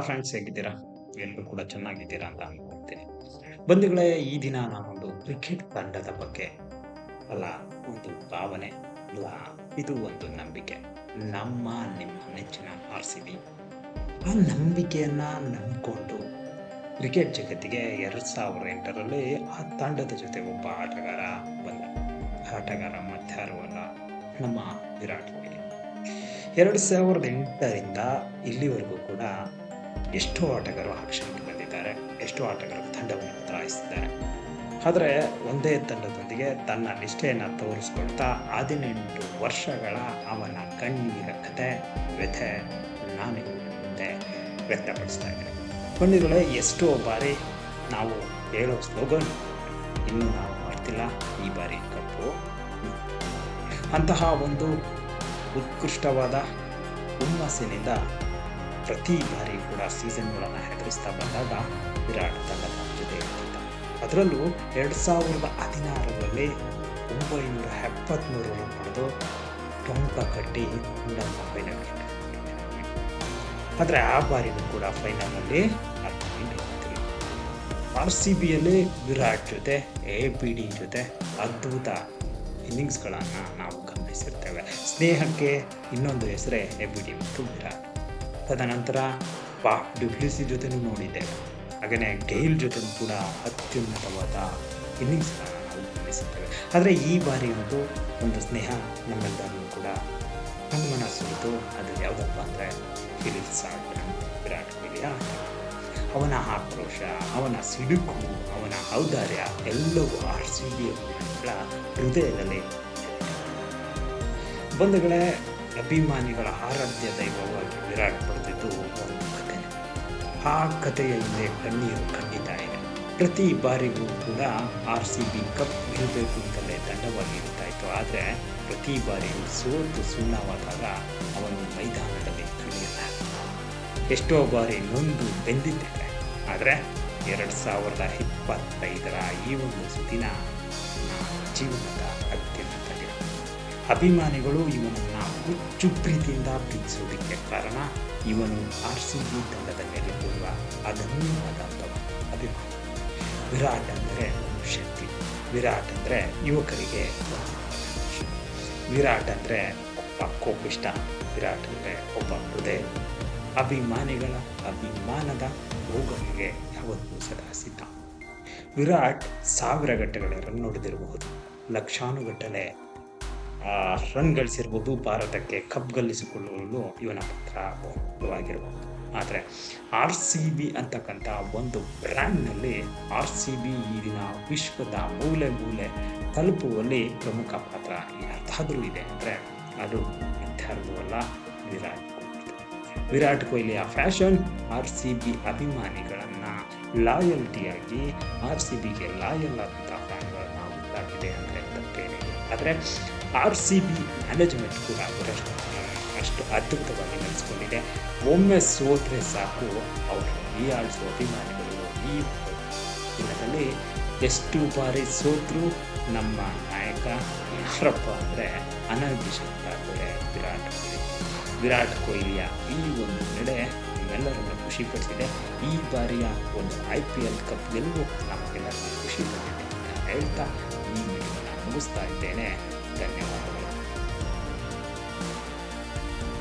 Friends ಹೇಗಿದ್ದೀರಾ? ಎಲ್ಲರೂ ಕೂಡ ಚೆನ್ನಾಗಿದ್ದೀರಾ ಅಂತ ಅನ್ಕೊಳ್ತೀನಿ ಬಂಧುಗಳೇ, ಈ ದಿನ ನಾನೊಂದು ಕ್ರಿಕೆಟ್ ತಂಡದ ಬಗ್ಗೆ ಅಲ್ಲ, ಒಂದು ಭಾವನೆ ಅಲ್ಲ, ಇದು ಒಂದು ನಂಬಿಕೆ. ನಮ್ಮ, ನಿಮ್ಮ ನೆಚ್ಚಿನ ಆರ್ ಸಿ ಬಿ. ಆ ನಂಬಿಕೆಯನ್ನ ನಂಬಿಕೊಂಡು ಕ್ರಿಕೆಟ್ ಜಗತ್ತಿಗೆ ಎರಡು ಸಾವಿರದ ಎಂಟರಲ್ಲಿ ಆ ತಂಡದ ಜೊತೆ ಒಬ್ಬ ಆಟಗಾರ ಬಂದ. ಆಟಗಾರ ಮತ್ತಾರು ನಮ್ಮ ವಿರಾಟ್ ಕೊಹ್ಲಿ. ಎರಡು ಸಾವಿರದ ಎಂಟರಿಂದ ಇಲ್ಲಿವರೆಗೂ ಕೂಡ ಎಷ್ಟೋ ಆಟಗಾರರು ಆಕ್ಷನ್ಗೆ ಬಂದಿದ್ದಾರೆ, ಎಷ್ಟೋ ಆಟಗಾರರು ತಂಡವನ್ನು ಬದಲಾಯಿಸಿದ್ದಾರೆ. ಆದರೆ ಒಂದೇ ತಂಡದೊಂದಿಗೆ ತನ್ನ ನಿಷ್ಠೆಯನ್ನು ತೋರಿಸ್ಕೊಳ್ತಾ ಹದಿನೆಂಟು ವರ್ಷಗಳ ಅವನ ಕಣ್ಣೀರ ಕತೆ ವ್ಯಥೆ ನಾನು ಮುಂದೆ ವ್ಯಕ್ತಪಡಿಸ್ತಾ ಇದ್ದೇನೆ. ಕಣ್ಣುಗಳೇ ಎಷ್ಟೋ ಬಾರಿ ನಾವು ಹೇಳೋ ಸ್ಲೋಗನ್, ಇನ್ನೂ ನಾವು ಮಾಡ್ತಿಲ್ಲ, ಈ ಬಾರಿ ಕಪ್ಪು. ಅಂತಹ ಒಂದು ಉತ್ಕೃಷ್ಟವಾದ ಹುಮ್ಮಸ್ಸಿನಿಂದ ಪ್ರತಿ ಬಾರಿ ಕೂಡ ಸೀಸನ್ಗಳನ್ನು ಹೆದರಿಸ್ತಾ ಬಂದಾಗ ವಿರಾಟ್ ತಂಡದ ಜೊತೆ ಇರ್ತಿದ್ದ. ಅದರಲ್ಲೂ ಎರಡು ಸಾವಿರದ ಹದಿನಾರರಲ್ಲಿ ಒಂಬೈನೂರ ಎಪ್ಪತ್ತ್ಮೂರು ರನ್ ಪಡೆದು ಟೊಂಕ ಕಟ್ಟಿ ನಮ್ಮ ಫೈನಲ್ ಆದರೆ ಆ ಬಾರಿನೂ ಕೂಡ ಫೈನಲ್ನಲ್ಲಿ ಆರ್ ಸಿ ಬಿಯಲ್ಲಿ ವಿರಾಟ್ ಜೊತೆ ಎ ಪಿ ಡಿ ಜೊತೆ ಅದ್ಭುತ ಇನ್ನಿಂಗ್ಸ್ಗಳನ್ನು ನಾವು ಗಮನಿಸಿರ್ತೇವೆ. ಸ್ನೇಹಕ್ಕೆ ಇನ್ನೊಂದು ಹೆಸರೇ ಎ ಪಿ ಡಿ ಮತ್ತು ವಿರಾಟ್. ತದನಂತರ ಬಾ ಡುಪ್ಲಿಸಿ ಜೊತೆನೂ ನೋಡಿದ್ದೆ ಹಾಗೆಯೇ ಗೇಲ್ ಜೊತೆನೂ ಕೂಡ ಅತ್ಯುನ್ನತವಾದ ಇನ್ನಿಂಗ್ಸ್ಗಳನ್ನು ನಾವು ಆದರೆ ಈ ಬಾರಿ ಒಂದು ಒಂದು ಸ್ನೇಹ ನಮ್ಮೆಲ್ಲರಿಗೂ ಕೂಡ ಕಣ್ಮನ ಸುರಿತು. ಅದು ಯಾವುದಪ್ಪ ಅಂದರೆ ಫಿಲಿಪ್ ಸಾಲ್ಟ್ ವಿರಾಟ್ ಕೊಹ್ಲಿಯ ಅವನ ಆಕ್ರೋಶ, ಅವನ ಸಿಡುಕು ಅವನ ಔದಾರ್ಯ ಎಲ್ಲವೂ ಆರ್ ಸಿ ಬಿ ಹೃದಯದಲ್ಲಿ ಬಂಧುಗಳೇ, ಅಭಿಮಾನಿಗಳ ಆರಾಧ್ಯ ದೈವವಾಗಿ ವಿರಾಟ್ ಪಡೆದಿದ್ದು ಒಂದು ಕತೆ ಆ ಕಥೆಯ ಹಿಂದೆ ಕಣ್ಣೀರು ಇದೆ. ಪ್ರತಿ ಬಾರಿಗೂ ಕೂಡ ಆರ್ ಸಿ ಬಿ ಕಪ್ ಗೆಲ್ಲಬೇಕು ಅಂತಲೇ ತಂಡವಾಗಿ ಇರ್ತಾ ಇತ್ತು. ಆದರೆ ಪ್ರತಿ ಬಾರಿಯೂ ಸೋತು ಸುಣ್ಣವಾದಾಗ ಅವನು ಮೈದಾನದಲ್ಲಿ ಕಣ್ಣೀರ ಎಷ್ಟೋ ಬಾರಿ ನೊಂದು ಬೆಂದಿದ್ದೇವೆ ಆದರೆ ಎರಡು ಸಾವಿರದ ಇಪ್ಪತ್ತೈದರ ಈ ಒಂದು ದಿನ ಜೀವನದ ಅತ್ಯುನ್ನತ ದಿನ ಅಭಿಮಾನಿಗಳು ಇವನನ್ನು ಹುಚ್ಚು ಪ್ರೀತಿಯಿಂದ ಪ್ರೀತಿಸೋದಕ್ಕೆ ಕಾರಣ ಇವನು ಆರ್ ಸಿ ಬಿ ತಂಡದ ಮೇಲೆ ಬರುವ ಅದನ್ಯವಾದಂಥವ ಅಭಿಮಾನಿ. ವಿರಾಟ್ ಅಂದರೆ ಒಂದು ಶಕ್ತಿ. ವಿರಾಟ್ ಅಂದರೆ ಯುವಕರಿಗೆ ವಿರಾಟ್ ಅಂದರೆ ಒಬ್ಬ ಕೋಪಿಷ್ಟ. ವಿರಾಟ್ ಅಂದರೆ ಒಬ್ಬ ಹೃದಯ ಅಭಿಮಾನಿಗಳ ಅಭಿಮಾನದ ಹೋಗಲಿಗೆ ಯಾವತ್ತೂ ಸದಾ ಸಿದ್ಧ. ವಿರಾಟ್ ಸಾವಿರ ಗಟ್ಟಲೆ ರನ್ ಹೊಡೆದಿರಬಹುದು ಲಕ್ಷಾನುಗಟ್ಟಲೆ ರನ್ ಗಳಿಸಿರ್ಬೋದು, ಭಾರತಕ್ಕೆ ಕಪ್ ಗಳಿಸಿಕೊಳ್ಳುವುದು ಇವನ ಪಾತ್ರ ಬಹುವಾಗಿರಬಹುದು ಆದರೆ ಆರ್ ಸಿ ಬಿ ಅಂತಕ್ಕಂಥ ಒಂದು ಬ್ರ್ಯಾಂಡ್ನಲ್ಲಿ ಆರ್ ಸಿ ಬಿ ಈ ದಿನ ವಿಶ್ವದ ಮೂಲೆ ಮೂಲೆ ತಲುಪುವಲ್ಲಿ ಪ್ರಮುಖ ಪಾತ್ರ ಯಾರ್ದಾದ್ರೂ ಇದೆ ಅಂದರೆ ಅದು ಇತ್ಯಾರ್ದು ಅಲ್ಲ, ವಿರಾಟ್ ವಿರಾಟ್ ಕೊಹ್ಲಿಯ ಫ್ಯಾಷನ್ ಆರ್ ಸಿ ಬಿ ಅಭಿಮಾನಿಗಳನ್ನು ಲಾಯಲ್ಟಿಯಾಗಿ ಆರ್ ಸಿ ಬಿಗೆ ಲಾಯಲ್ ಆದಂಥ ಫ್ಯಾನ್ಗಳನ್ನು ಉಂಟಾಗಿದೆ ಅಂದರೆ ತಪ್ಪೇನಿಲ್ಲ ಆದರೆ ಆರ್ ಸಿ ಬಿ ಮ್ಯಾನೇಜ್ಮೆಂಟ್ ಕೂಡ ಅವರಷ್ಟು, ಅಷ್ಟು ಅದ್ಭುತವಾಗಿ ನಡೆಸ್ಕೊಂಡಿದೆ. ಒಮ್ಮೆ ಸೋತ್ರೆ ಸಾಕು, ಅವರು ಹೀಯಾಳಿಸುವ ಅಭಿಮಾನಿಗಳು ಈ ದಿನದಲ್ಲಿ ಎಷ್ಟು ಬಾರಿ ಸೋತರು ನಮ್ಮ ನಾಯಕ ಯಾರಪ್ಪ ಅಂದರೆ ಅನಭಿಷಿಕ್ತಾದರೆ ವಿರಾಟ್ ಕೊಹ್ಲಿ. ವಿರಾಟ್ ಕೊಹ್ಲಿಯ ಈ ಒಂದು ನಡೆ ನಿಮ್ಮೆಲ್ಲರನ್ನು ಖುಷಿಪಡಿಸಿದೆ ಈ ಬಾರಿಯ ಒಂದು ಐ ಪಿ ಎಲ್ ಕಪ್ ಗೆಲುವು ನಮಗೆಲ್ಲರನ್ನು ಖುಷಿ ಪಟ್ಟಿದೆ ಅಂತ ಹೇಳ್ತಾ ಈ ವಿಡಿಯೋನ ಮುಗಿಸ್ತಾ ಇದ್ದೇನೆ. Thank you.